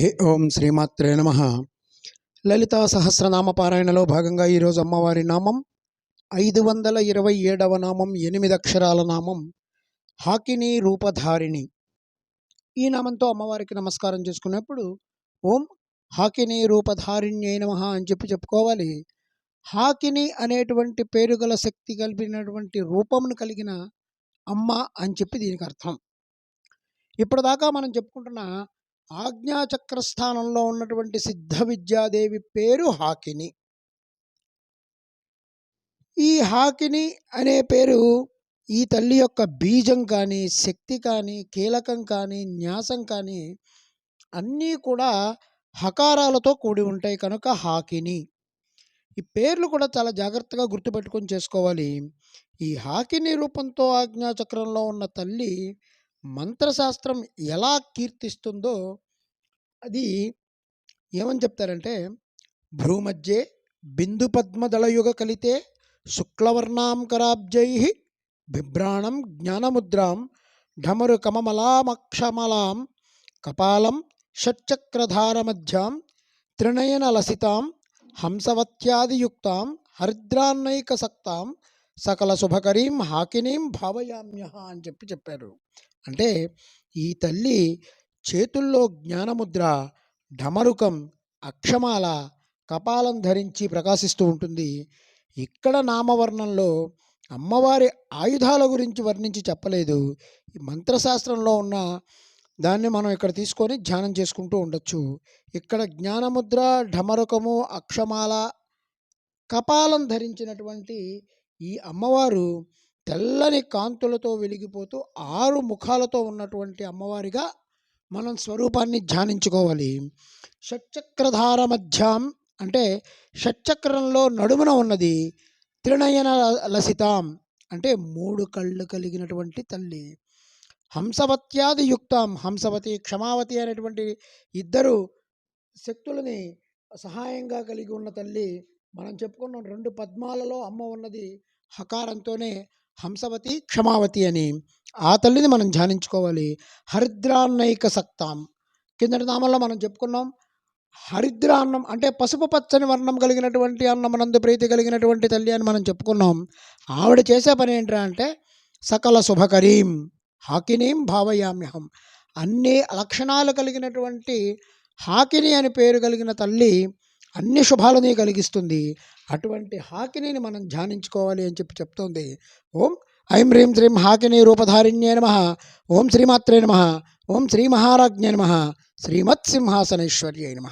హే ఓం శ్రీమాత్రే నమ. లలితా సహస్రనామ పారాయణలో భాగంగా ఈరోజు అమ్మవారి నామం ఐదు వందల ఇరవై ఏడవ నామం ఎనిమిది అక్షరాల నామం హాకిని రూపధారిణి. ఈ నామంతో అమ్మవారికి నమస్కారం చేసుకున్నప్పుడు ఓం హాకిని రూపధారిణ్యై నమ అని చెప్పి చెప్పుకోవాలి. హాకిని అనేటువంటి పేరు గల శక్తి కలిపినటువంటి రూపమును కలిగిన అమ్మ అని చెప్పి దీనికి అర్థం ఇప్పటిదాకా మనం చెప్పుకుంటున్న ఆజ్ఞాచక్రస్థానంలో ఉన్నటువంటి సిద్ధ విద్యాదేవి పేరు హాకిని. ఈ హాకిని అనే పేరు ఈ తల్లి యొక్క బీజం కానీ శక్తి కానీ కీలకం కానీ న్యాసం కానీ అన్నీ కూడా హకారాలతో కూడి ఉంటాయి కనుక హాకిని. ఈ పేర్లు కూడా చాలా జాగ్రత్తగా గుర్తుపెట్టుకొని చేసుకోవాలి. ఈ హాకిని రూపంతో ఆజ్ఞాచక్రంలో ఉన్న తల్లి మంత్రశాస్త్రం ఎలా కీర్తిస్తుందో అది ఏమని చెప్తారంటే భ్రూమధ్యే బిందు పద్మదళయుగ కలితే శుక్లవర్ణాం కరాబ్జై బిభ్రాణం జ్ఞానముద్రాం ఢమరు కమమలామక్షమలాం కపాలం షట్చక్రధారమధ్యాం త్రినయన లసితాం హంసవత్యాదియుక్తాం హరిద్రాన్నైకసక్తాం సకల శుభకరీం హాకినీం భావయామ్య అని చెప్పి చెప్పారు. అంటే ఈ తల్లి చేతుల్లో జ్ఞానముద్ర ఢమరుకం అక్షమాల కపాలం ధరించి ప్రకాశిస్తూ ఉంటుంది. ఇక్కడ నామవర్ణంలో అమ్మవారి ఆయుధాల గురించి వర్ణించి చెప్పలేదు. ఈ మంత్రశాస్త్రంలో ఉన్న దాన్ని మనం ఇక్కడ తీసుకొని ధ్యానం చేసుకుంటూ ఉండొచ్చు. ఇక్కడ జ్ఞానముద్ర ఢమరుకము అక్షమాల కపాలం ధరించినటువంటి ఈ అమ్మవారు తెల్లని కాంతులతో వెలిగిపోతూ ఆరు ముఖాలతో ఉన్నటువంటి అమ్మవారిగా మనం స్వరూపాన్ని ధ్యానించుకోవాలి. షట్చక్రధార మధ్యాం అంటే షట్చక్రంలో నడుమున ఉన్నది. త్రినయన లసితాం అంటే మూడు కళ్ళు కలిగినటువంటి తల్లి. హంసవత్యాది యుక్తం. హంసవతి క్షమావతి అనేటువంటి ఇద్దరు శక్తులని సహాయంగా కలిగి ఉన్న తల్లి. మనం చెప్పుకున్న రెండు పద్మాలలో అమ్మ ఉన్నది. హకారంతోనే హంసవతి క్షమావతి అని ఆ తల్లిని మనం ధ్యానించుకోవాలి. హరిద్రాన్నైక సక్తాం. కిందటి నామంలో మనం చెప్పుకున్నాం హరిద్ర అన్నం అంటే పసుపు పచ్చని వర్ణం కలిగినటువంటి అన్నమనందు ప్రీతి కలిగినటువంటి తల్లి అని మనం చెప్పుకున్నాం. ఆవిడ చేసే పని ఏంట్రా అంటే సకల శుభకరీం హాకినీం భావయామ్యహం. అన్ని లక్షణాలు కలిగినటువంటి హాకిని అని పేరు కలిగిన తల్లి అన్ని శుభాలని కలిగిస్తుంది. అటువంటి హాకిని మనం ధ్యానించుకోవాలి అని చెప్పి చెప్తోంది. ఓం ఐం హ్రీం శ్రీం హాకిని రూపధారిణ్యే నమ. ఓం శ్రీమాత్రే నమ. ఓం శ్రీ మహారాజ్ఞే నమ. శ్రీమత్సింహాసనేశ్వర్యే నమ.